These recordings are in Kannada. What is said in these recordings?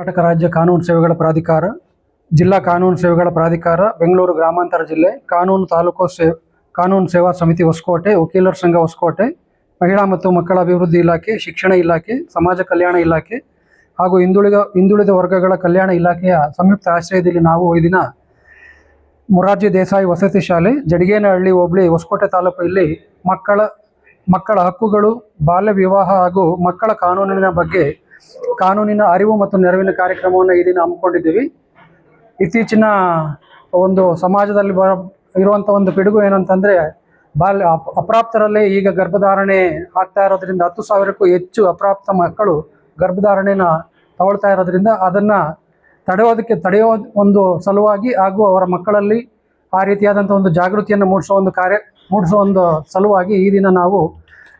ಕರ್ನಾಟಕ ರಾಜ್ಯ ಕಾನೂನು ಸೇವೆಗಳ ಪ್ರಾಧಿಕಾರ, ಜಿಲ್ಲಾ ಕಾನೂನು ಸೇವೆಗಳ ಪ್ರಾಧಿಕಾರ, ಬೆಂಗಳೂರು ಗ್ರಾಮಾಂತರ ಜಿಲ್ಲೆ, ಕಾನೂನು ತಾಲೂಕು ಸೇ, ಕಾನೂನು ಸೇವಾ ಸಮಿತಿ ಹೊಸಕೋಟೆ, ವಕೀಲರ ಸಂಘ ಹೊಸಕೋಟೆ, ಮಹಿಳಾ ಮತ್ತು ಮಕ್ಕಳ ಅಭಿವೃದ್ಧಿ ಇಲಾಖೆ, ಶಿಕ್ಷಣ ಇಲಾಖೆ, ಸಮಾಜ ಕಲ್ಯಾಣ ಇಲಾಖೆ ಹಾಗೂ ಹಿಂದುಳಿದ ಹಿಂದುಳಿದ ವರ್ಗಗಳ ಕಲ್ಯಾಣ ಇಲಾಖೆಯ ಸಂಯುಕ್ತ ಆಶ್ರಯದಲ್ಲಿ ನಾವು ಈ ದಿನ ಮೊರಾರ್ಜಿ ದೇಸಾಯಿ ವಸತಿ ಶಾಲೆ, ಜಡಿಗೇನಹಳ್ಳಿ ಹೋಬಳಿ ಹೊಸಕೋಟೆ ತಾಲೂಕು ಇಲ್ಲಿ ಮಕ್ಕಳ ಮಕ್ಕಳ ಹಕ್ಕುಗಳು, ಬಾಲ್ಯ ವಿವಾಹ ಹಾಗೂ ಮಕ್ಕಳ ಕಾನೂನಿನ ಬಗ್ಗೆ ಕಾನೂನಿನ ಅರಿವು ಮತ್ತು ನೆರವಿನ ಕಾರ್ಯಕ್ರಮವನ್ನು ಈ ದಿನ ಹಮ್ಮಿಕೊಂಡಿದ್ದೀವಿ. ಇತ್ತೀಚಿನ ಒಂದು ಸಮಾಜದಲ್ಲಿ ಬ ಇರುವಂಥ ಒಂದು ಪಿಡುಗು ಏನಂತಂದರೆ ಬಾಲ್ಯ ಅಪ್- ಅಪ್ರಾಪ್ತರಲ್ಲೇ ಈಗ ಗರ್ಭಧಾರಣೆ ಆಗ್ತಾ ಇರೋದ್ರಿಂದ ಹತ್ತು ಸಾವಿರಕ್ಕೂ ಹೆಚ್ಚು ಅಪ್ರಾಪ್ತ ಮಕ್ಕಳು ಗರ್ಭಧಾರಣೆನ ತಗೊಳ್ತಾ ಇರೋದ್ರಿಂದ ಅದನ್ನು ತಡೆಯೋದಕ್ಕೆ, ತಡೆಯೋ ಒಂದು ಸಲುವಾಗಿ ಹಾಗೂ ಅವರ ಮಕ್ಕಳಲ್ಲಿ ಆ ರೀತಿಯಾದಂಥ ಒಂದು ಜಾಗೃತಿಯನ್ನು ಮೂಡಿಸೋ ಒಂದು ಕಾರ್ಯ, ಮೂಡಿಸೋ ಒಂದು ಸಲುವಾಗಿ ಈ ದಿನ ನಾವು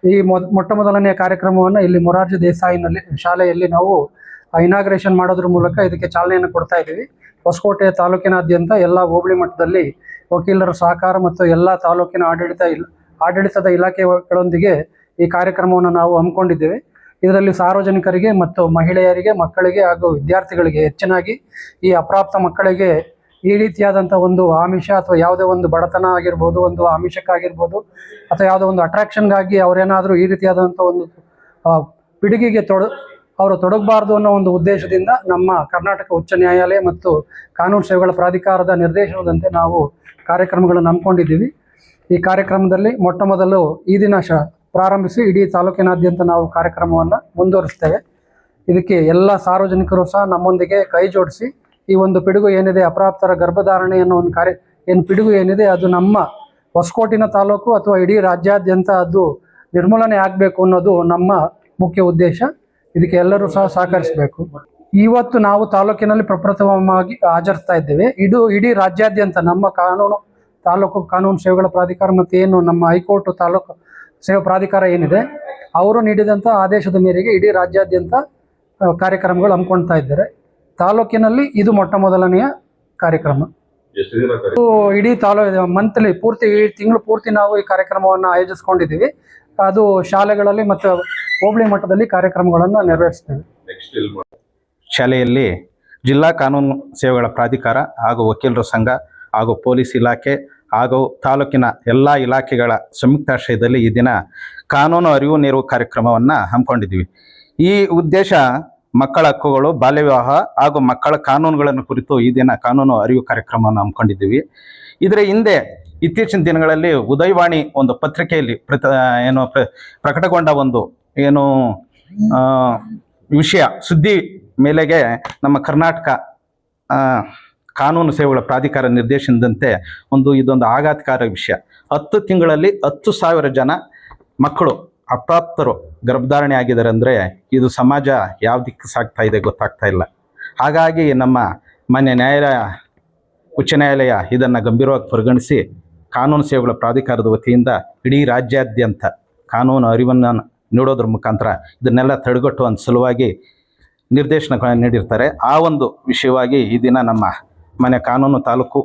ಈ ಮೊಟ್ಟ ಮೊದಲನೆಯ ಕಾರ್ಯಕ್ರಮವನ್ನು ಇಲ್ಲಿ ಮೊರಾರ್ಜಿ ದೇಸಾಯಿನಲ್ಲಿ ಶಾಲೆಯಲ್ಲಿ ನಾವು ಇನಾಗ್ರೇಷನ್ ಮಾಡೋದ್ರ ಮೂಲಕ ಇದಕ್ಕೆ ಚಾಲನೆಯನ್ನು ಕೊಡ್ತಾ ಇದ್ದೀವಿ. ಹೊಸಕೋಟೆ ತಾಲೂಕಿನಾದ್ಯಂತ ಎಲ್ಲ ಹೋಬಳಿ ಮಟ್ಟದಲ್ಲಿ ವಕೀಲರ ಸಹಕಾರ ಮತ್ತು ಎಲ್ಲ ತಾಲೂಕಿನ ಆಡಳಿತ ಆಡಳಿತದ ಇಲಾಖೆಗಳೊಂದಿಗೆ ಈ ಕಾರ್ಯಕ್ರಮವನ್ನು ನಾವು ಹಮ್ಮಿಕೊಂಡಿದ್ದೇವೆ. ಇದರಲ್ಲಿ ಸಾರ್ವಜನಿಕರಿಗೆ ಮತ್ತು ಮಹಿಳೆಯರಿಗೆ, ಮಕ್ಕಳಿಗೆ ಹಾಗೂ ವಿದ್ಯಾರ್ಥಿಗಳಿಗೆ ಹೆಚ್ಚಿನಾಗಿ ಈ ಅಪ್ರಾಪ್ತ ಮಕ್ಕಳಿಗೆ ಈ ರೀತಿಯಾದಂಥ ಒಂದು ಆಮಿಷ ಅಥವಾ ಯಾವುದೇ ಒಂದು ಬಡತನ ಆಗಿರ್ಬೋದು, ಒಂದು ಆಮಿಷಕ್ಕಾಗಿರ್ಬೋದು, ಅಥವಾ ಯಾವುದೋ ಒಂದು ಅಟ್ರಾಕ್ಷನ್ಗಾಗಿ ಅವರೇನಾದರೂ ಈ ರೀತಿಯಾದಂಥ ಒಂದು ಪಿಡುಗಿಗೆ ತೊಡ, ಅವರು ತೊಡಗಬಾರ್ದು ಅನ್ನೋ ಒಂದು ಉದ್ದೇಶದಿಂದ ನಮ್ಮ ಕರ್ನಾಟಕ ಉಚ್ಚ ನ್ಯಾಯಾಲಯ ಮತ್ತು ಕಾನೂನು ಸೇವೆಗಳ ಪ್ರಾಧಿಕಾರದ ನಿರ್ದೇಶನದಂತೆ ನಾವು ಕಾರ್ಯಕ್ರಮಗಳನ್ನು ಹಮ್ಮಿಕೊಂಡಿದ್ದೀವಿ. ಈ ಕಾರ್ಯಕ್ರಮದಲ್ಲಿ ಮೊಟ್ಟ ಮೊದಲು ಈ ದಿನ ಶ, ಪ್ರಾರಂಭಿಸಿ ಇಡೀ ತಾಲೂಕಿನಾದ್ಯಂತ ನಾವು ಕಾರ್ಯಕ್ರಮವನ್ನು ಮುಂದುವರಿಸ್ತೇವೆ. ಇದಕ್ಕೆ ಎಲ್ಲ ಸಾರ್ವಜನಿಕರು ಸಹ ನಮ್ಮೊಂದಿಗೆ ಕೈ ಜೋಡಿಸಿ ಈ ಒಂದು ಪಿಡುಗು ಏನಿದೆ, ಅಪ್ರಾಪ್ತರ ಗರ್ಭಧಾರಣೆ ಅನ್ನೋ ಒಂದು ಕಾರ್ಯ, ಏನು ಪಿಡುಗು ಏನಿದೆ, ಅದು ನಮ್ಮ ಹೊಸಕೋಟಿನ ತಾಲೂಕು ಅಥವಾ ಇಡೀ ರಾಜ್ಯಾದ್ಯಂತ ಅದು ನಿರ್ಮೂಲನೆ ಆಗಬೇಕು ಅನ್ನೋದು ನಮ್ಮ ಮುಖ್ಯ ಉದ್ದೇಶ. ಇದಕ್ಕೆ ಎಲ್ಲರೂ ಸಹ ಸಹಕರಿಸಬೇಕು. ಇವತ್ತು ನಾವು ತಾಲೂಕಿನಲ್ಲಿ ಪ್ರಪ್ರಥಮವಾಗಿ ಆಚರಿಸ್ತಾ ಇದ್ದೇವೆ. ಇದು ಇಡೀ ರಾಜ್ಯಾದ್ಯಂತ ನಮ್ಮ ಕಾನೂನು, ತಾಲೂಕು ಕಾನೂನು ಸೇವೆಗಳ ಪ್ರಾಧಿಕಾರ ಮತ್ತು ಏನು ನಮ್ಮ ಹೈಕೋರ್ಟ್ ತಾಲೂಕು ಸೇವಾ ಪ್ರಾಧಿಕಾರ ಏನಿದೆ, ಅವರು ನೀಡಿದಂಥ ಆದೇಶದ ಮೇರೆಗೆ ಇಡೀ ರಾಜ್ಯಾದ್ಯಂತ ಕಾರ್ಯಕ್ರಮಗಳು ಹಮ್ಮಿಕೊಳ್ತಾ ಇದ್ದಾರೆ. ತಾಲೂಕಿನಲ್ಲಿ ಇದು ಮೊಟ್ಟ ಮೊದಲನೆಯ ಕಾರ್ಯಕ್ರಮ. ಇಡೀ ತಾಲೂ ಮಂತ್ಲಿ ಪೂರ್ತಿ ಈ ತಿಂಗಳು ಪೂರ್ತಿ ನಾವು ಈ ಕಾರ್ಯಕ್ರಮವನ್ನು ಆಯೋಜಿಸ್ಕೊಂಡಿದ್ದೀವಿ. ಅದು ಶಾಲೆಗಳಲ್ಲಿ ಮತ್ತು ಹೋಬಳಿ ಮಟ್ಟದಲ್ಲಿ ಕಾರ್ಯಕ್ರಮಗಳನ್ನು ನೆರವೇರಿಸ್ತೇವೆ. ಶಾಲೆಯಲ್ಲಿ ಜಿಲ್ಲಾ ಕಾನೂನು ಸೇವೆಗಳ ಪ್ರಾಧಿಕಾರ ಹಾಗೂ ವಕೀಲರ ಸಂಘ ಹಾಗೂ ಪೊಲೀಸ್ ಇಲಾಖೆ ಹಾಗೂ ತಾಲೂಕಿನ ಎಲ್ಲ ಇಲಾಖೆಗಳ ಸಂಯುಕ್ತಾಶ್ರಯದಲ್ಲಿ ಈ ದಿನ ಕಾನೂನು ಅರಿವು ನೀರು ಕಾರ್ಯಕ್ರಮವನ್ನು ಹಮ್ಮಿಕೊಂಡಿದ್ದೀವಿ. ಈ ಉದ್ದೇಶ ಮಕ್ಕಳ ಹಕ್ಕುಗಳು ಬಾಲ್ಯ ವಿವಾಹ ಹಾಗೂ ಮಕ್ಕಳ ಕಾನೂನುಗಳನ್ನು ಕುರಿತು ಈ ದಿನ ಕಾನೂನು ಅರಿವು ಕಾರ್ಯಕ್ರಮವನ್ನು ಹಮ್ಮಿಕೊಂಡಿದ್ದೀವಿ. ಇದರ ಹಿಂದೆ ಇತ್ತೀಚಿನ ದಿನಗಳಲ್ಲಿ ಉದಯವಾಣಿ ಒಂದು ಪತ್ರಿಕೆಯಲ್ಲಿ ಪ್ರತ, ಏನು ಪ್ರ, ಪ್ರಕಟಗೊಂಡ ಒಂದು ಏನು ವಿಷಯ, ಸುದ್ದಿ ಮೇಲೆಗೆ ನಮ್ಮ ಕರ್ನಾಟಕ ಕಾನೂನು ಸೇವೆಗಳ ಪ್ರಾಧಿಕಾರ ನಿರ್ದೇಶನದಂತೆ ಒಂದು ಇದೊಂದು ಆಘಾತಕಾರ ವಿಷಯ. ಹತ್ತು ತಿಂಗಳಲ್ಲಿ ಹತ್ತು ಸಾವಿರ ಜನ ಮಕ್ಕಳು ಅಪ್ರಾಪ್ತರು ಗರ್ಭಧಾರಣೆ ಆಗಿದ್ದಾರೆ ಅಂದರೆ ಇದು ಸಮಾಜ ಯಾವ ದಿಕ್ಕು ಸಾಗ್ತಾ ಇದೆ ಗೊತ್ತಾಗ್ತಾ ಇಲ್ಲ. ಹಾಗಾಗಿ ನಮ್ಮ ಮಾನ್ಯ ನ್ಯಾಯಾಲಯ ಉಚ್ಚ ನ್ಯಾಯಾಲಯ ಇದನ್ನು ಗಂಭೀರವಾಗಿ ಪರಿಗಣಿಸಿ ಕಾನೂನು ಸೇವೆಗಳ ಪ್ರಾಧಿಕಾರದ ವತಿಯಿಂದ ಇಡೀ ರಾಜ್ಯಾದ್ಯಂತ ಕಾನೂನು ಅರಿವನ್ನು ನೀಡೋದ್ರ ಮುಖಾಂತರ ಇದನ್ನೆಲ್ಲ ತಡೆಗಟ್ಟುವ ಸಲುವಾಗಿ ನಿರ್ದೇಶನಗಳನ್ನು ನೀಡಿರ್ತಾರೆ. ಆ ಒಂದು ವಿಷಯವಾಗಿ ಈ ದಿನ ನಮ್ಮ ಮನೆ ಕಾನೂನು ತಾಲೂಕು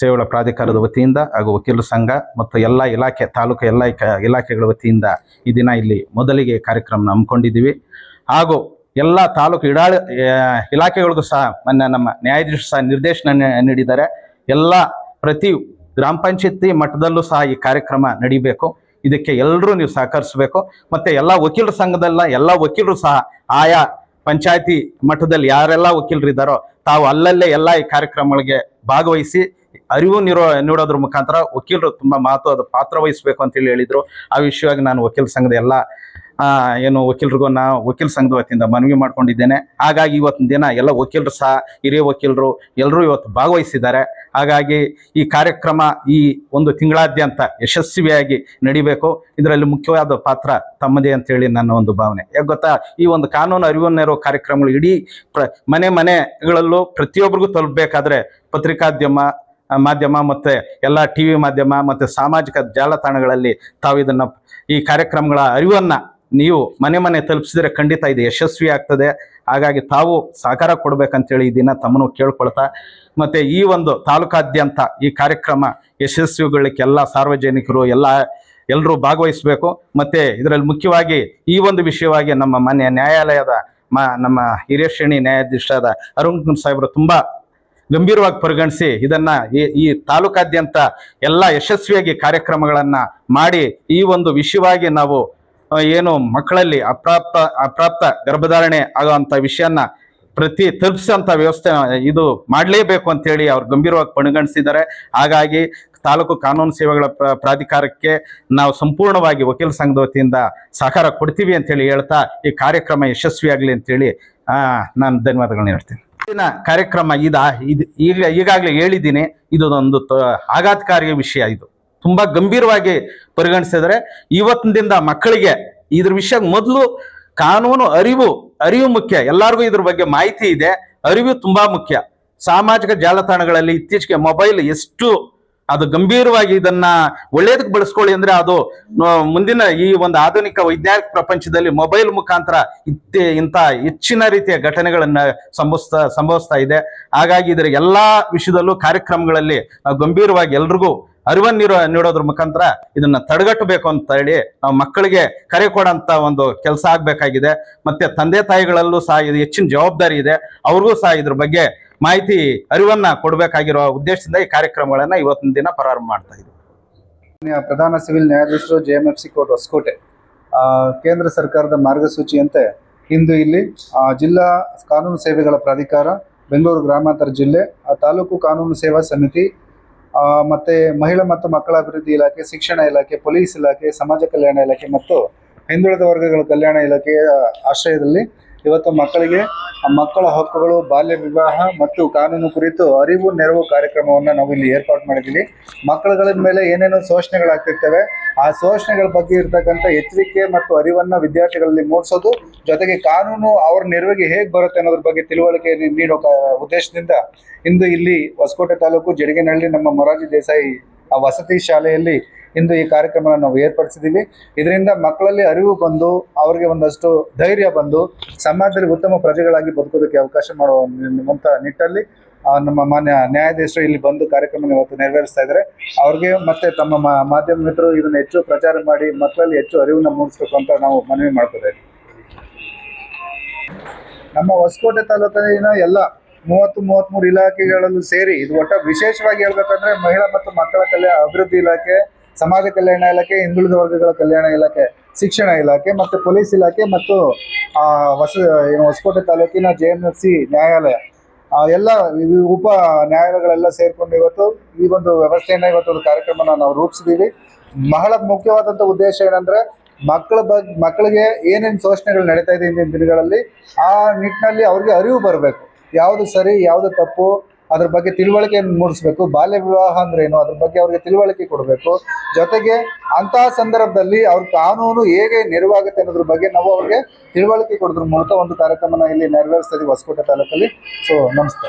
ಸೇವೆಗಳ ಪ್ರಾಧಿಕಾರದ ವತಿಯಿಂದ ಹಾಗೂ ವಕೀಲರ ಸಂಘ ಮತ್ತು ಎಲ್ಲ ಇಲಾಖೆ, ತಾಲೂಕು ಎಲ್ಲ ಇಲಾಖೆಗಳ ವತಿಯಿಂದ ಈ ದಿನ ಇಲ್ಲಿ ಮೊದಲಿಗೆ ಕಾರ್ಯಕ್ರಮ ಹಮ್ಮಿಕೊಂಡಿದ್ದೀವಿ. ಹಾಗೂ ಎಲ್ಲ ತಾಲೂಕು ಇಡಾಳ ಇಲಾಖೆಗಳಿಗೂ ಸಹ ಮೊನ್ನೆ ನಮ್ಮ ನ್ಯಾಯಾಧೀಶರು ಸಹ ನಿರ್ದೇಶನ ನೀಡಿದ್ದಾರೆ. ಎಲ್ಲ ಪ್ರತಿ ಗ್ರಾಮ ಪಂಚಾಯತಿ ಮಟ್ಟದಲ್ಲೂ ಸಹ ಈ ಕಾರ್ಯಕ್ರಮ ನಡಿಬೇಕು. ಇದಕ್ಕೆ ಎಲ್ಲರೂ ನೀವು ಸಹಕರಿಸಬೇಕು. ಮತ್ತೆ ಎಲ್ಲ ವಕೀಲರ ಸಂಘದಲ್ಲ, ಎಲ್ಲ ವಕೀಲರು ಸಹ ಆಯಾ ಪಂಚಾಯತಿ ಮಟ್ಟದಲ್ಲಿ ಯಾರೆಲ್ಲ ವಕೀಲರಿದ್ದಾರೋ ತಾವು ಅಲ್ಲಲ್ಲೇ ಎಲ್ಲ ಈ ಕಾರ್ಯಕ್ರಮಗಳಿಗೆ ಭಾಗವಹಿಸಿ ಅರಿವು ನೀಡೋ ನೀಡೋದ್ರ ಮುಖಾಂತರ ವಕೀಲರು ತುಂಬಾ ಮಹತ್ವದ ಪಾತ್ರ ವಹಿಸಬೇಕು ಅಂತೇಳಿ ಹೇಳಿದ್ರು. ಆ ವಿಷಯವಾಗಿ ನಾನು ವಕೀಲ ಸಂಘದ ಎಲ್ಲ ಏನು ವಕೀಲರಿಗೂ ನಾ ವಕೀಲ ಸಂಘದ ವತಿಯಿಂದ ಮನವಿ ಮಾಡ್ಕೊಂಡಿದ್ದೇನೆ. ಹಾಗಾಗಿ ಇವತ್ತಿನ ದಿನ ಎಲ್ಲ ವಕೀಲರು ಸಹ, ಹಿರಿಯ ವಕೀಲರು ಎಲ್ಲರೂ ಇವತ್ತು ಭಾಗವಹಿಸಿದ್ದಾರೆ. ಹಾಗಾಗಿ ಈ ಕಾರ್ಯಕ್ರಮ ಈ ಒಂದು ತಿಂಗಳಾದ್ಯಂತ ಯಶಸ್ವಿಯಾಗಿ ನಡಿಬೇಕು. ಇದರಲ್ಲಿ ಮುಖ್ಯವಾದ ಪಾತ್ರ ತಮ್ಮದೇ ಅಂತೇಳಿ ನನ್ನ ಒಂದು ಭಾವನೆ. ಯಾಕೆ ಗೊತ್ತಾ? ಈ ಒಂದು ಕಾನೂನು ಅರಿವನ್ನು ಇರೋ ಕಾರ್ಯಕ್ರಮಗಳು ಇಡೀ ಮನೆ ಮನೆಗಳಲ್ಲೂ ಪ್ರತಿಯೊಬ್ಬರಿಗೂ ತಲುಪಬೇಕಾದ್ರೆ ಪತ್ರಿಕಾದ್ಯಮ ಮಾಧ್ಯಮ ಮತ್ತೆ ಎಲ್ಲ ಟಿ ವಿ ಮಾಧ್ಯಮ ಮತ್ತೆ ಸಾಮಾಜಿಕ ಜಾಲತಾಣಗಳಲ್ಲಿ ತಾವು ಇದನ್ನ ಈ ಕಾರ್ಯಕ್ರಮಗಳ ಅರಿವನ್ನ ನೀವು ಮನೆ ಮನೆ ತಲುಪಿಸಿದ್ರೆ ಖಂಡಿತ ಇದು ಯಶಸ್ವಿ ಆಗ್ತದೆ. ಹಾಗಾಗಿ ತಾವು ಸಹಕಾರ ಕೊಡ್ಬೇಕಂತೇಳಿ ಈ ದಿನ ತಮ್ಮನ್ನು ಕೇಳ್ಕೊಳ್ತಾ ಮತ್ತೆ ಈ ಒಂದು ತಾಲೂಕಾದ್ಯಂತ ಈ ಕಾರ್ಯಕ್ರಮ ಯಶಸ್ವಿಗೊಳ್ಳಿಕ್ಕೆ ಎಲ್ಲ ಸಾರ್ವಜನಿಕರು ಎಲ್ಲ ಎಲ್ಲರೂ ಭಾಗವಹಿಸಬೇಕು. ಮತ್ತೆ ಇದರಲ್ಲಿ ಮುಖ್ಯವಾಗಿ ಈ ಒಂದು ವಿಷಯವಾಗಿ ನಮ್ಮ ಮಾನ್ಯ ನ್ಯಾಯಾಲಯದ ಮ ನಮ್ಮ ಹಿರಿಯ ಶ್ರೇಣಿ ನ್ಯಾಯಾಧೀಶರಾದ ಅರುಣ್ ಸಾಹೇಬರು ತುಂಬಾ ಗಂಭೀರವಾಗಿ ಪರಿಗಣಿಸಿ ಇದನ್ನ ಈ ಈ ತಾಲೂಕಾದ್ಯಂತ ಎಲ್ಲ ಯಶಸ್ವಿಯಾಗಿ ಕಾರ್ಯಕ್ರಮಗಳನ್ನ ಮಾಡಿ ಈ ಒಂದು ವಿಷಯವಾಗಿ ನಾವು ಏನು ಮಕ್ಕಳಲ್ಲಿ ಅಪ್ರಾಪ್ತ ಅಪ್ರಾಪ್ತ ಗರ್ಭಧಾರಣೆ ಆಗುವಂತ ವಿಷಯನ ಪ್ರತಿ ತಲುಪಿಸುವಂತ ವ್ಯವಸ್ಥೆ ಇದು ಮಾಡಲೇಬೇಕು ಅಂತೇಳಿ ಅವ್ರು ಗಂಭೀರವಾಗಿ ಪರಿಗಣಿಸಿದ್ದಾರೆ. ಹಾಗಾಗಿ ತಾಲೂಕು ಕಾನೂನು ಸೇವೆಗಳ ಪ್ರ- ಪ್ರಾಧಿಕಾರಕ್ಕೆ ನಾವು ಸಂಪೂರ್ಣವಾಗಿ ವಕೀಲ ಸಂಘದ ವತಿಯಿಂದ ಸಹಕಾರ ಕೊಡ್ತೀವಿ ಅಂತೇಳಿ ಹೇಳ್ತಾ ಈ ಕಾರ್ಯಕ್ರಮ ಯಶಸ್ವಿಯಾಗಲಿ ಅಂತೇಳಿ ನಾನು ಧನ್ಯವಾದಗಳನ್ನ ಹೇಳ್ತೀನಿ. ಇವತ್ತಿನ ಕಾರ್ಯಕ್ರಮ ಇದ, ಇದು, ಈಗ, ಈಗಾಗಲೇ ಹೇಳಿದ್ದೀನಿ ಇದು ಒಂದು ತ- ಆಘಾತಕಾರಿ ವಿಷಯ ಇದು. ತುಂಬಾ ಗಂಭೀರವಾಗಿ ಪರಿಗಣಿಸಿದ್ರೆ ಇವತ್ತಿನಿಂದ ಮಕ್ಕಳಿಗೆ ಇದ್ರ ವಿಷಯ ಮೊದಲು ಕಾನೂನು ಅರಿವು ಅರಿವು ಮುಖ್ಯ. ಎಲ್ಲರಿಗೂ ಇದ್ರ ಬಗ್ಗೆ ಮಾಹಿತಿ ಇದೆ. ಅರಿವು ತುಂಬಾ ಮುಖ್ಯ. ಸಾಮಾಜಿಕ ಜಾಲತಾಣಗಳಲ್ಲಿ ಇತ್ತೀಚೆಗೆ ಮೊಬೈಲ್ ಎಷ್ಟು ಅದು ಗಂಭೀರವಾಗಿ ಇದನ್ನ ಒಳ್ಳೇದಕ್ಕೆ ಬಳಸ್ಕೊಳ್ಳಿ ಅಂದ್ರೆ ಅದು ಮುಂದಿನ ಈ ಒಂದು ಆಧುನಿಕ ವೈಜ್ಞಾನಿಕ ಪ್ರಪಂಚದಲ್ಲಿ ಮೊಬೈಲ್ ಮುಖಾಂತರ ಇತ್ತೆ, ಇಂಥ ಹೆಚ್ಚಿನ ರೀತಿಯ ಘಟನೆಗಳನ್ನ ಸಂಭವಿಸ್ತಾ ಸಂಭವಿಸ್ತಾ ಇದೆ. ಹಾಗಾಗಿ ಇದರ ಎಲ್ಲಾ ವಿಷಯದಲ್ಲೂ ಕಾರ್ಯಕ್ರಮಗಳಲ್ಲಿ ಗಂಭೀರವಾಗಿ ಎಲ್ರಿಗೂ ಅರಿವನ್ನು ನೀಡೋ, ನೀಡೋದ್ರ ಮುಖಾಂತರ ಇದನ್ನ ತಡೆಗಟ್ಟಬೇಕು ಅಂತ ಹೇಳಿ ನಾವು ಮಕ್ಕಳಿಗೆ ಕರೆ ಕೊಡೋಂತ ಒಂದು ಕೆಲಸ ಆಗ್ಬೇಕಾಗಿದೆ. ಮತ್ತೆ ತಂದೆ ತಾಯಿಗಳಲ್ಲೂ ಸಹ ಇದು ಹೆಚ್ಚಿನ ಜವಾಬ್ದಾರಿ ಇದೆ. ಅವ್ರಿಗೂ ಸಹ ಇದ್ರ ಬಗ್ಗೆ ಮಾಹಿತಿ ಅರಿವನ್ನ ಕೊಡಬೇಕಾಗಿರುವ ಉದ್ದೇಶದಿಂದ ಈ ಕಾರ್ಯಕ್ರಮಗಳನ್ನ ಇವತ್ತಿನ ದಿನ ಪ್ರಾರಂಭ ಮಾಡ್ತಾ ಇದ್ದೀವಿ. ಪ್ರಧಾನ ಸಿವಿಲ್ ನ್ಯಾಯಾಧೀಶರು, J M F C court Hosakote. ಕೇಂದ್ರ ಸರ್ಕಾರದ ಮಾರ್ಗಸೂಚಿಯಂತೆ ಇಂದು ಇಲ್ಲಿ ಜಿಲ್ಲಾ ಕಾನೂನು ಸೇವೆಗಳ ಪ್ರಾಧಿಕಾರ, ಬೆಂಗಳೂರು ಗ್ರಾಮಾಂತರ ಜಿಲ್ಲೆ ತಾಲೂಕು ಕಾನೂನು ಸೇವಾ ಸಮಿತಿ ಮತ್ತೆ ಮಹಿಳಾ ಮತ್ತು ಮಕ್ಕಳ ಅಭಿವೃದ್ಧಿ ಇಲಾಖೆ, ಶಿಕ್ಷಣ ಇಲಾಖೆ, ಪೊಲೀಸ್ ಇಲಾಖೆ, ಸಮಾಜ ಕಲ್ಯಾಣ ಇಲಾಖೆ ಮತ್ತು ಹಿಂದುಳಿದ ವರ್ಗಗಳ ಕಲ್ಯಾಣ ಇಲಾಖೆಯ ಆಶ್ರಯದಲ್ಲಿ ಇವತ್ತು ಮಕ್ಕಳಿಗೆ ಮಕ್ಕಳ ಹಕ್ಕುಗಳು, ಬಾಲ್ಯ ವಿವಾಹ ಮತ್ತು ಕಾನೂನು ಕುರಿತು ಅರಿವು, ನೆರವು ಕಾರ್ಯಕ್ರಮವನ್ನು ನಾವು ಇಲ್ಲಿ ಏರ್ಪಾಡು ಮಾಡಿದ್ದೀವಿ. ಮಕ್ಕಳುಗಳ ಮೇಲೆ ಏನೇನು ಶೋಷಣೆಗಳಾಗ್ತಿರ್ತವೆ, ಆ ಶೋಷಣೆಗಳ ಬಗ್ಗೆ ಇರ್ತಕ್ಕಂಥ ಎಚ್ಚರಿಕೆ ಮತ್ತು ಅರಿವನ್ನು ವಿದ್ಯಾರ್ಥಿಗಳಲ್ಲಿ ಮೂಡಿಸೋದು, ಜೊತೆಗೆ ಕಾನೂನು ಅವ್ರ ನೆರವಿಗೆ ಹೇಗೆ ಬರುತ್ತೆ ಅನ್ನೋದ್ರ ಬಗ್ಗೆ ತಿಳುವಳಿಕೆ ನೀಡೋ ಉದ್ದೇಶದಿಂದ ಇಂದು ಇಲ್ಲಿ ಹೊಸಕೋಟೆ ತಾಲೂಕು ಜಡಗೇನಹಳ್ಳಿ ನಮ್ಮ ಮೊರಾರ್ಜಿ ದೇಸಾಯಿ ವಸತಿ ಶಾಲೆಯಲ್ಲಿ ಇಂದು ಈ ಕಾರ್ಯಕ್ರಮವನ್ನು ನಾವು ಏರ್ಪಡಿಸಿದ್ದೀವಿ. ಇದರಿಂದ ಮಕ್ಕಳಲ್ಲಿ ಅರಿವು ಬಂದು ಅವರಿಗೆ ಒಂದಷ್ಟು ಧೈರ್ಯ ಬಂದು ಸಮಾಜದಲ್ಲಿ ಉತ್ತಮ ಪ್ರಜೆಗಳಾಗಿ ಬದುಕೋದಕ್ಕೆ ಅವಕಾಶ ಮಾಡುವಂತ ನಿಟ್ಟಲ್ಲಿ ಆ, ನಮ್ಮ ಮಾನ್ಯ ನ್ಯಾಯಾಧೀಶರು ಇಲ್ಲಿ ಬಂದು ಕಾರ್ಯಕ್ರಮ ಇವತ್ತು ನೆರವೇರಿಸ್ತಾ ಇದ್ದಾರೆ. ಅವ್ರಿಗೆ ಮತ್ತೆ ತಮ್ಮ ಮಾಧ್ಯಮ ಮಿತ್ರರು ಇದನ್ನ ಹೆಚ್ಚು ಪ್ರಚಾರ ಮಾಡಿ ಮಕ್ಕಳಲ್ಲಿ ಹೆಚ್ಚು ಅರಿವನ್ನು ಮೂಡಿಸ್ಬೇಕು ಅಂತ ನಾವು ಮನವಿ ಮಾಡ್ಕೋತೇವೆ ನಮ್ಮ ಹೊಸಕೋಟೆ ತಾಲೂಕಿನ ಎಲ್ಲ ಮೂವತ್ತು ಮೂವತ್ಮೂರು ಇಲಾಖೆಗಳಲ್ಲೂ ಸೇರಿ ಇದು ಒಟ್ಟ ವಿಶೇಷವಾಗಿ ಹೇಳ್ಬೇಕಂದ್ರೆ ಮಹಿಳಾ ಮತ್ತು ಮಕ್ಕಳ ಕಲ್ಯಾಣ ಅಭಿವೃದ್ಧಿ ಇಲಾಖೆ ಸಮಾಜ ಕಲ್ಯಾಣ ಇಲಾಖೆ, ಹಿಂದುಳಿದ ವರ್ಗಗಳ ಕಲ್ಯಾಣ ಇಲಾಖೆ, ಶಿಕ್ಷಣ ಇಲಾಖೆ ಮತ್ತು ಪೊಲೀಸ್ ಇಲಾಖೆ ಮತ್ತು ಹೊಸ, ಏನು ಹೊಸಕೋಟೆ ತಾಲೂಕಿನ ಜೆ ಎಂ ಎಫ್ ಸಿ ನ್ಯಾಯಾಲಯ. ಎಲ್ಲ ಉಪ ನ್ಯಾಯಾಲಯಗಳೆಲ್ಲ ಸೇರಿಕೊಂಡು ಇವತ್ತು ಈ ಒಂದು ವ್ಯವಸ್ಥೆಯನ್ನು ಇವತ್ತು ಒಂದು ಕಾರ್ಯಕ್ರಮನ ನಾವು ರೂಪಿಸಿದ್ದೀವಿ ಬಹಳ ಮುಖ್ಯವಾದಂಥ ಉದ್ದೇಶ ಏನಂದ್ರೆ ಮಕ್ಕಳ ಬಗ್ಗೆ ಮಕ್ಕಳಿಗೆ ಏನೇನು ಶೋಷಣೆಗಳು ನಡೀತಾ ಇದೆ ಇಂದಿನ ದಿನಗಳಲ್ಲಿ ಆ ನಿಟ್ಟಿನಲ್ಲಿ ಅವ್ರಿಗೆ ಅರಿವು ಬರಬೇಕು. ಯಾವುದು ಸರಿ, ಯಾವುದು ತಪ್ಪು ಅದ್ರ ಬಗ್ಗೆ ತಿಳುವಳಿಕೆಯನ್ನು ಮೂಡಿಸ್ಬೇಕು. ಬಾಲ್ಯ ವಿವಾಹ ಅಂದ್ರೆ ಏನು? ಅದ್ರ ಬಗ್ಗೆ ಅವ್ರಿಗೆ ತಿಳುವಳಿಕೆ ಕೊಡಬೇಕು. ಜೊತೆಗೆ ಅಂತಹ ಸಂದರ್ಭದಲ್ಲಿ ಅವ್ರ ಕಾನೂನು ಹೇಗೆ ನೆರವಾಗುತ್ತೆ ಅನ್ನೋದ್ರ ಬಗ್ಗೆ ನಾವು ಅವ್ರಿಗೆ ತಿಳುವಳಿಕೆ ಕೊಡೋದ್ರ ಮೂಲಕ ಒಂದು ಕಾರ್ಯಕ್ರಮನ ಇಲ್ಲಿ ನೆರವೇರಿಸ್ತಾ ಇದೀವಿ ಹೊಸಕೋಟೆ ತಾಲೂಕಲ್ಲಿ. ಸೊ ನಮಸ್ತೆ.